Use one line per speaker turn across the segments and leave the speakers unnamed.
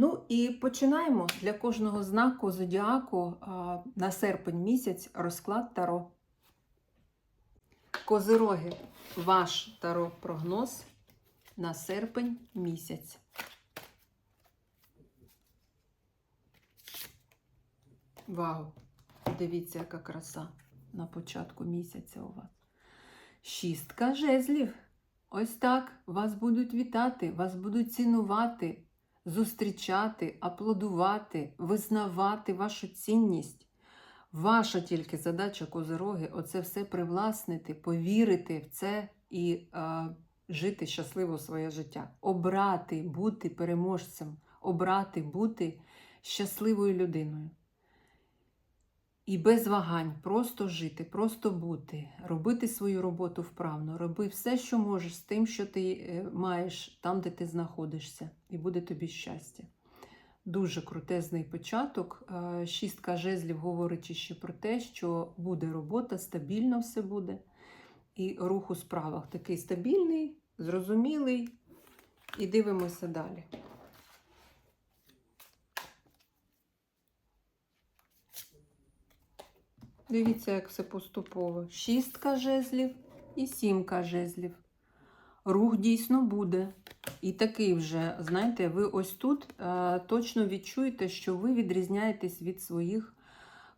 Ну і починаємо для кожного знаку зодіаку на серпень місяць розклад Таро. Козироги, ваш таро прогноз на серпень місяць. Вау! Дивіться, яка краса на початку місяця у вас. Шістка жезлів. Ось так вас будуть вітати, вас будуть цінувати, зустрічати, аплодувати, визнавати вашу цінність. Ваша тільки задача козироги оце все привласнити, повірити в це і е, жити щасливо своє життя. Обрати бути переможцем, обрати бути щасливою людиною. І без вагань просто жити, просто бути, робити свою роботу вправно, роби все, що можеш з тим, що ти е, маєш там, де ти знаходишся, і буде тобі щастя. Дуже крутезний початок. Е, Шістка жезлів говорить ще про те, що буде робота, стабільно все буде. І рух у справах такий стабільний, зрозумілий. І дивимося далі. Дивіться, як все поступово. Шістка жезлів і сімка жезлів. Рух дійсно буде. І такий вже, знаєте, ви ось тут е, точно відчуєте, що ви відрізняєтесь від своїх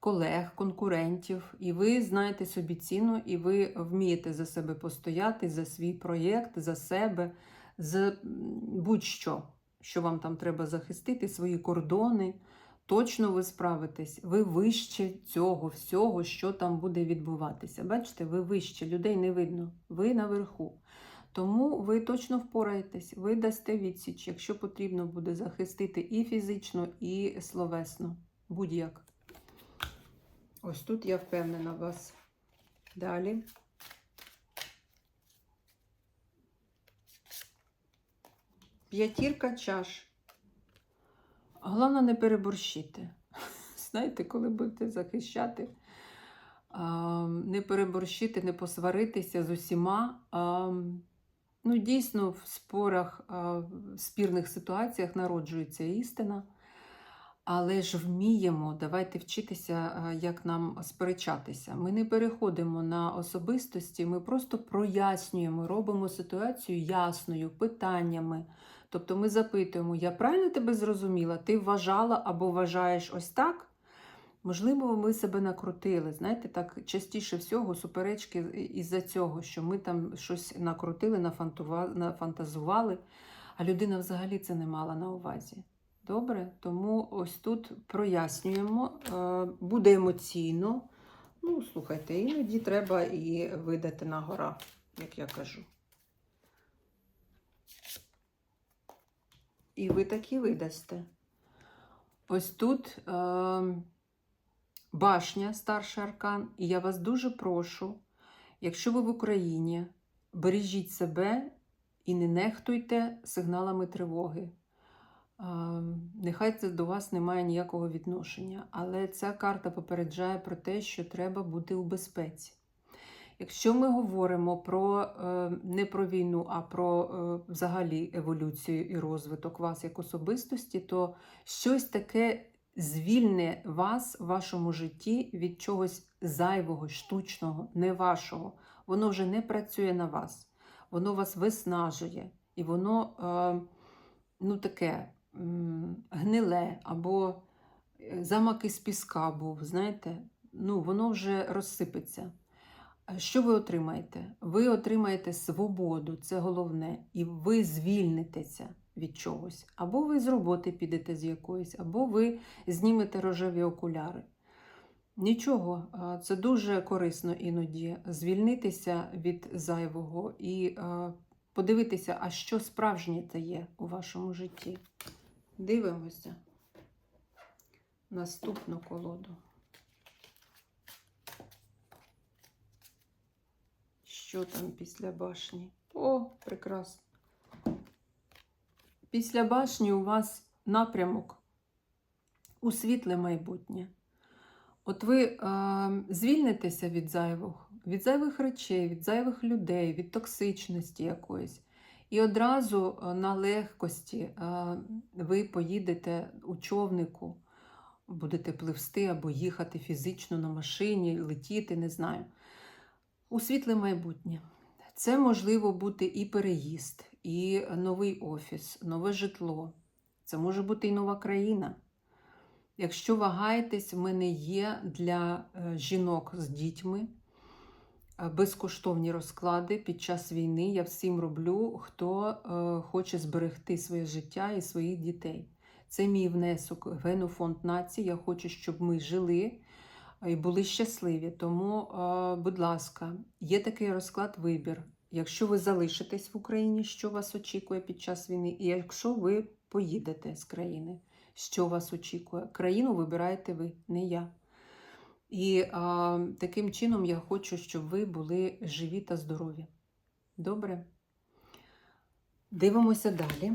колег, конкурентів, і ви знаєте собі ціну, і ви вмієте за себе постояти, за свій проєкт, за себе, за будь-що, що вам там треба захистити, свої кордони. Точно ви справитесь, ви вище цього всього, що там буде відбуватися. Бачите, ви вище, людей не видно, ви наверху. Тому ви точно впораєтесь, ви дасте відсіч, якщо потрібно буде захистити і фізично, і словесно. Будь-як. Ось тут я впевнена в вас. Далі. П'ятірка чаш. Головне не переборщити. Знаєте, коли будете захищати, не переборщити, не посваритися з усіма. Ну, дійсно, в спорах, в спірних ситуаціях народжується істина. Але ж вміємо, давайте вчитися, як нам сперечатися. Ми не переходимо на особистості, ми просто прояснюємо, робимо ситуацію ясною, питаннями. Тобто ми запитуємо, я правильно тебе зрозуміла? Ти вважала або вважаєш ось так? Можливо, ми себе накрутили. Знаєте, так частіше всього суперечки із-за цього, що ми там щось накрутили, нафантазували, а людина взагалі це не мала на увазі. Добре? Тому ось тут прояснюємо, е, буде емоційно. Ну, слухайте, іноді треба і видати на гора, як я кажу. І ви такі видасте. Ось тут е, башня, старший аркан, і я вас дуже прошу, якщо ви в Україні, бережіть себе і не нехтуйте сигналами тривоги. Е, нехай це до вас не має ніякого відношення, але ця карта попереджає про те, що треба бути у безпеці. Якщо ми говоримо про е, не про війну, а про е, взагалі еволюцію і розвиток вас як особистості, то щось таке звільне вас в вашому житті від чогось зайвого, штучного, не вашого. Воно вже не працює на вас, воно вас виснажує, і воно е, ну, таке гниле або замок із піска був, знаєте, ну, воно вже розсипеться. Що ви отримаєте? Ви отримаєте свободу, це головне, і ви звільнитеся від чогось. Або ви з роботи підете з якоїсь, або ви знімете рожеві окуляри. Нічого, це дуже корисно іноді звільнитися від зайвого і подивитися, а що справжнє це є у вашому житті. Дивимося наступну колоду. Що там після башні? О, прекрасно. Після башні у вас напрямок у світле майбутнє. От ви е, звільнитеся від зайвих, від зайвих речей, від зайвих людей, від токсичності якоїсь. І одразу е, на легкості е, ви поїдете у човнику, будете пливсти або їхати фізично на машині, летіти, не знаю у світле майбутнє. Це можливо бути і переїзд, і новий офіс, нове житло. Це може бути і нова країна. Якщо вагаєтесь, в мене є для е, жінок з дітьми е, безкоштовні розклади під час війни. Я всім роблю, хто е, хоче зберегти своє життя і своїх дітей. Це мій внесок Генофонд нації. Я хочу, щоб ми жили і були щасливі. Тому, е, будь ласка, є такий розклад вибір. Якщо ви залишитесь в Україні, що вас очікує під час війни, і якщо ви поїдете з країни, що вас очікує? Країну вибираєте ви, не я. І а, таким чином я хочу, щоб ви були живі та здорові. Добре? Дивимося далі.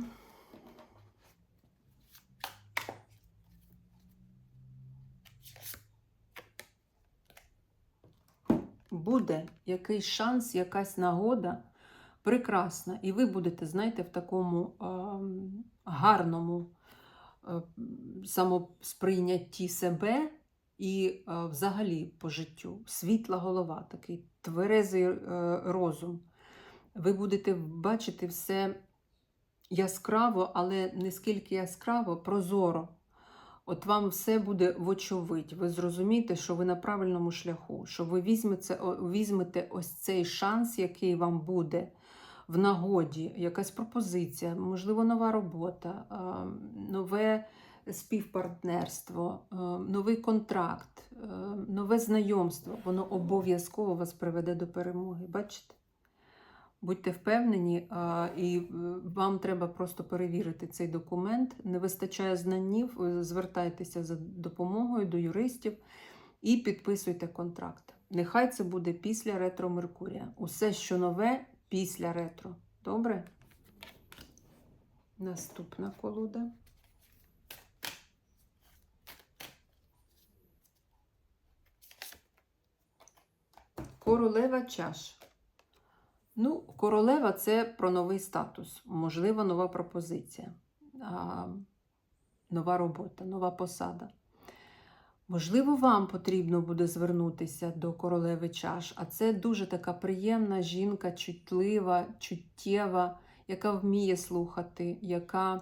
Буде якийсь шанс, якась нагода прекрасна. І ви будете, знаєте, в такому гарному самосприйнятті себе і взагалі по життю. Світла голова, такий тверезий е, розум. Ви будете бачити все яскраво, але не скільки яскраво, прозоро. От вам все буде вочевидь. Ви зрозумієте, що ви на правильному шляху, що ви візьмете, візьмете ось цей шанс, який вам буде в нагоді, якась пропозиція, можливо, нова робота, нове співпартнерство, новий контракт, нове знайомство. Воно обов'язково вас приведе до перемоги. Бачите? Будьте впевнені, і е, вам треба просто перевірити цей документ. Не вистачає знанів, звертайтеся за допомогою до юристів і підписуйте контракт. Нехай це буде після ретро Меркурія. Усе, що нове, після ретро. Добре? Наступна колода. Королева чаш. Ну, королева це про новий статус, можливо, нова пропозиція, нова робота, нова посада. Можливо, вам потрібно буде звернутися до королеви чаш, а це дуже така приємна жінка, чутлива, чуттєва, яка вміє слухати, яка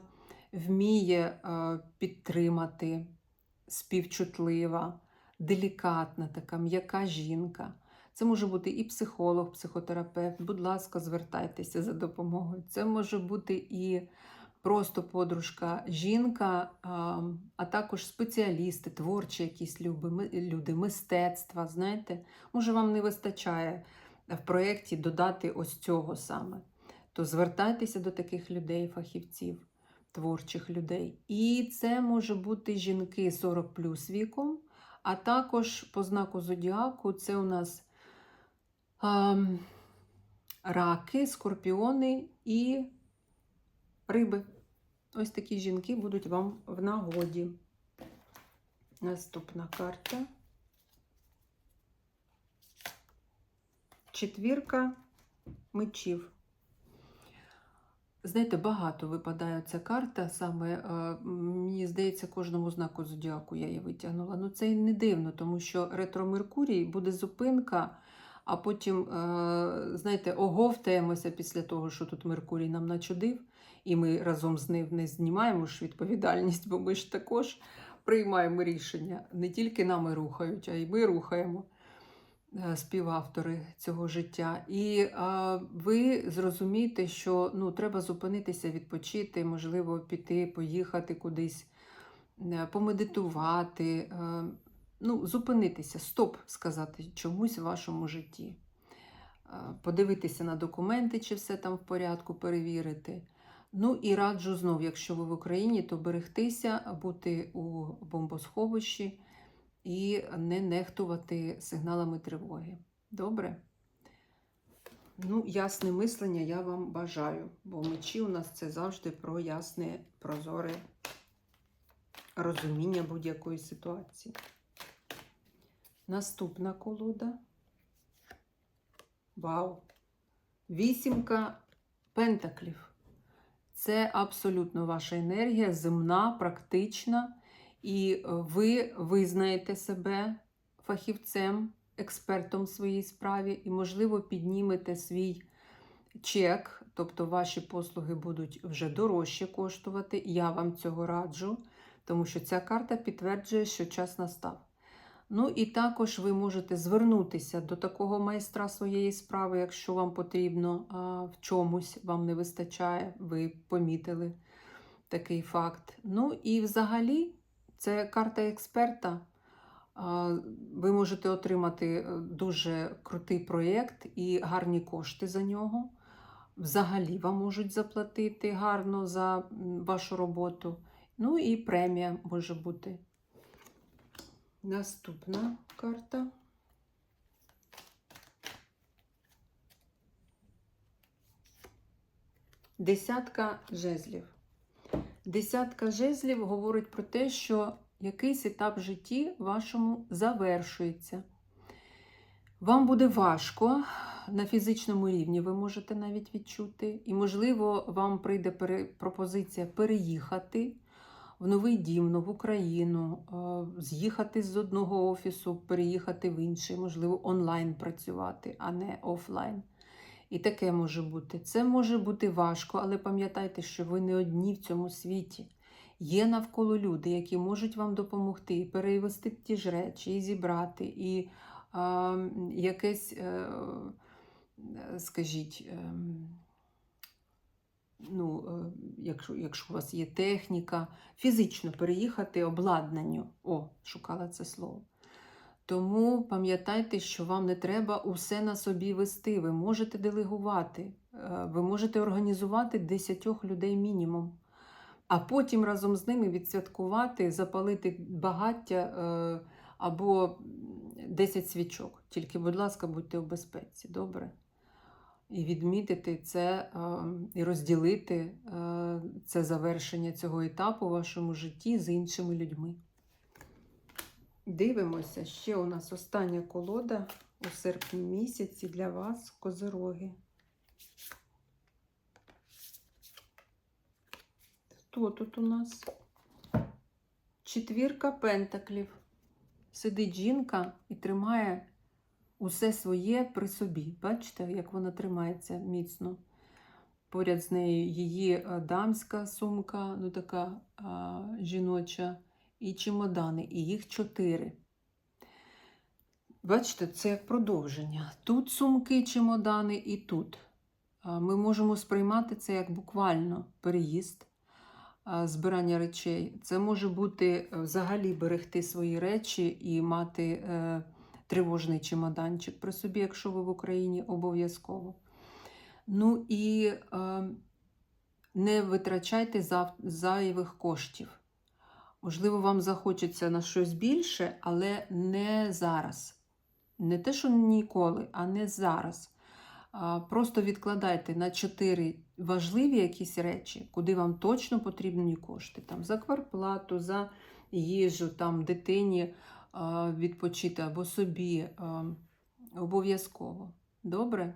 вміє е, підтримати, співчутлива, делікатна, така м'яка жінка. Це може бути і психолог, психотерапевт. Будь ласка, звертайтеся за допомогою. Це може бути і просто подружка, жінка, а, також спеціалісти, творчі якісь люди, мистецтва. Знаєте, може, вам не вистачає в проєкті додати ось цього саме. То звертайтеся до таких людей, фахівців, творчих людей. І це може бути жінки 40 плюс віком, а також по знаку зодіаку це у нас раки, скорпіони і риби. Ось такі жінки будуть вам в нагоді. Наступна карта. Четвірка мечів. Знаєте, багато випадає ця карта. Саме е, мені здається, кожному знаку зодіаку я її витягнула. Ну це і не дивно, тому що ретро Меркурій буде зупинка, а потім, е, знаєте, оговтаємося після того, що тут Меркурій нам начудив, і ми разом з ним не знімаємо ж відповідальність, бо ми ж також приймаємо рішення. Не тільки нами рухають, а й ми рухаємо е, співавтори цього життя. І ви зрозумієте, що ну, треба зупинитися, відпочити, можливо, піти, поїхати кудись, е, помедитувати, ну, зупинитися, стоп сказати чомусь в вашому житті. Подивитися на документи, чи все там в порядку, перевірити. Ну і раджу знов, якщо ви в Україні, то берегтися, бути у бомбосховищі і не нехтувати сигналами тривоги. Добре? Ну, ясне мислення я вам бажаю, бо мечі у нас це завжди про ясне, прозоре розуміння будь-якої ситуації. Наступна колода. Вау! Вісімка пентаклів. Це абсолютно ваша енергія, земна, практична, і ви визнаєте себе фахівцем, експертом в своїй справі, і, можливо, піднімете свій чек, тобто ваші послуги будуть вже дорожче коштувати. Я вам цього раджу, тому що ця карта підтверджує, що час настав. Ну і також ви можете звернутися до такого майстра своєї справи, якщо вам потрібно в чомусь вам не вистачає, ви помітили такий факт. Ну і взагалі, це карта експерта. Ви можете отримати е, дуже крутий проєкт і гарні кошти за нього. Взагалі вам можуть заплатити гарно за вашу роботу. Ну і премія може бути. Наступна карта. Десятка жезлів. Десятка жезлів говорить про те, що якийсь етап в житті вашому завершується. Вам буде важко на фізичному рівні, ви можете навіть відчути. І, можливо, вам прийде пропозиція переїхати в новий дім, нову країну, е, з'їхати з одного офісу, переїхати в інший, можливо, онлайн працювати, а не офлайн. І таке може бути. Це може бути важко, але пам'ятайте, що ви не одні в цьому світі. Є навколо люди, які можуть вам допомогти і перевести ті ж речі, і зібрати, і а, якесь, е, е, скажіть, ем, ну, е, якщо, якщо у вас є техніка, фізично переїхати обладнанню. О, шукала це слово. Тому пам'ятайте, що вам не треба усе на собі вести. Ви можете делегувати, е, ви можете організувати 10 людей мінімум, а потім разом з ними відсвяткувати, запалити багаття е, або 10 свічок. Тільки, будь ласка, будьте у безпеці, добре? І відмітити це е, і розділити е, це завершення цього етапу в вашому житті з іншими людьми. Дивимося, ще у нас остання колода у серпні місяці для вас, козироги. Хто тут у нас? Четвірка пентаклів. Сидить жінка і тримає усе своє при собі. Бачите, як вона тримається міцно. Поряд з нею її е, дамська сумка, ну така а, жіноча, і чемодани, і їх чотири. Бачите, це як продовження. Тут сумки, чемодани і тут. Ми можемо сприймати це як буквально переїзд, збирання речей. Це може бути е, взагалі берегти свої речі і мати е, тривожний чемоданчик при собі, якщо ви в Україні, обов'язково. Ну і е, не витрачайте зайвих коштів. Можливо, вам захочеться на щось більше, але не зараз. Не те, що ніколи, а не зараз. Просто відкладайте на чотири важливі якісь речі, куди вам точно потрібні кошти. Там, за кварплату, за їжу, там, дитині відпочити або собі. Обов'язково. Добре?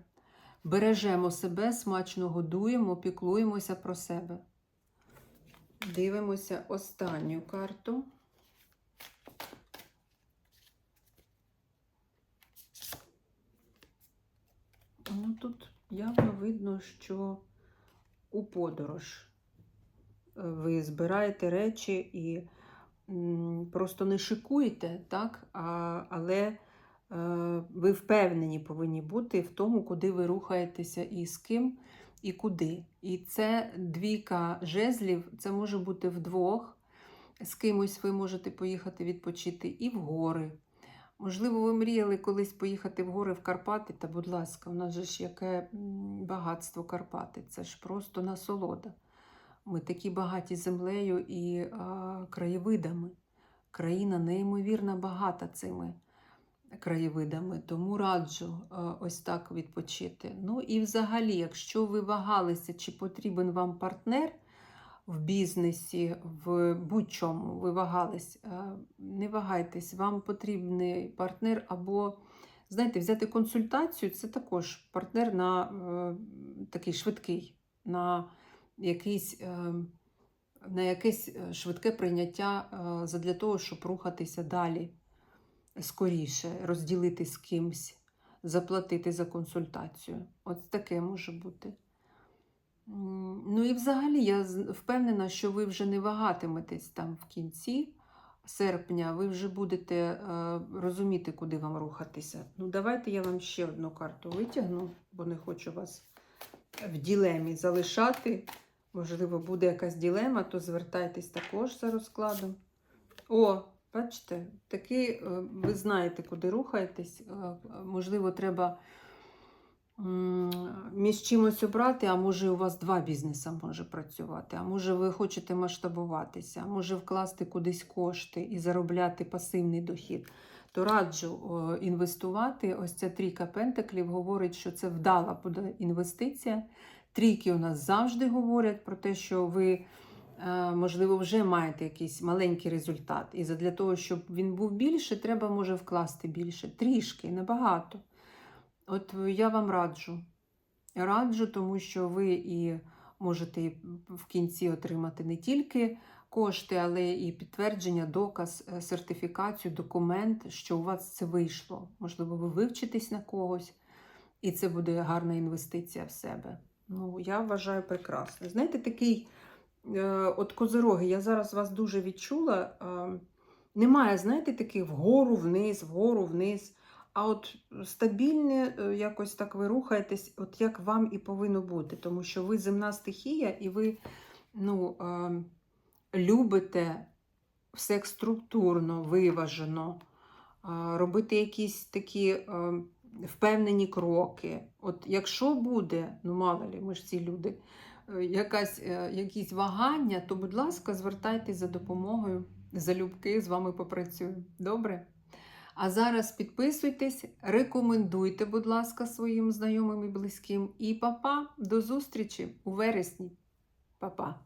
Бережемо себе, смачно годуємо, піклуємося про себе. Дивимося останню карту. Ну, тут явно видно, що у подорож е, ви збираєте речі і просто не шикуєте, так? А, але е, ви впевнені повинні бути в тому, куди ви рухаєтеся і з ким, і куди. І це двійка жезлів, це може бути вдвох. З кимось ви можете поїхати відпочити і в гори. Можливо, ви мріяли колись поїхати в гори в Карпати, та, будь ласка, у нас же ж яке багатство Карпати. Це ж просто насолода. Ми такі багаті землею і а, краєвидами. Країна неймовірно багата цими краєвидами, тому раджу а, ось так відпочити. Ну і взагалі, якщо ви вагалися, чи потрібен вам партнер в бізнесі, в будь-чому ви вагались, е, не вагайтесь, вам потрібний партнер або, знаєте, взяти консультацію це також партнер на е, такий швидкий, на якийсь. е, на якесь е, швидке прийняття е, задля того, щоб рухатися далі скоріше, розділити з кимсь, заплатити за консультацію. От таке може бути. Ну і взагалі я впевнена, що ви вже не вагатиметесь там в кінці серпня, ви вже будете розуміти, куди вам рухатися. Ну, давайте я вам ще одну карту витягну, бо не хочу вас в ділемі залишати. Можливо, буде якась ділема, то звертайтесь також за розкладом. О, бачите, такий, е, ви знаєте, куди рухаєтесь. Е, Можливо, треба між чимось обрати, а може у вас два бізнеси може працювати, а може ви хочете масштабуватися, а може вкласти кудись кошти і заробляти пасивний дохід. То раджу інвестувати. Ось ця трійка пентаклів говорить, що це вдала буде інвестиція. Трійки у нас завжди говорять про те, що ви, е, можливо, вже маєте якийсь маленький результат. І для того, щоб він був більше, треба може вкласти більше. Трішки, небагато. От я вам раджу. Раджу, тому що ви і можете в кінці отримати не тільки кошти, але і підтвердження, доказ, е, сертифікацію, документ, що у вас це вийшло. Можливо, ви вивчитесь на когось, і це буде гарна інвестиція в себе. Ну, я вважаю прекрасно. Знаєте, такий е, от козироги, я зараз вас дуже відчула. Е, немає, знаєте, таких вгору, вниз, вгору, вниз. А от стабільне, е, якось так ви рухаєтесь, от як вам і повинно бути, тому що ви земна стихія, і ви ну, е, любите все структурно, виважено, е, робити якісь такі е, впевнені кроки. От якщо буде, ну мало лі, ми ж ці люди, е, якась, е, якісь вагання, то, будь ласка, звертайтесь за допомогою, залюбки з вами попрацюю. Добре? А зараз підписуйтесь, рекомендуйте, будь ласка, своїм знайомим і близьким. І папа, до зустрічі у вересні. Па-па.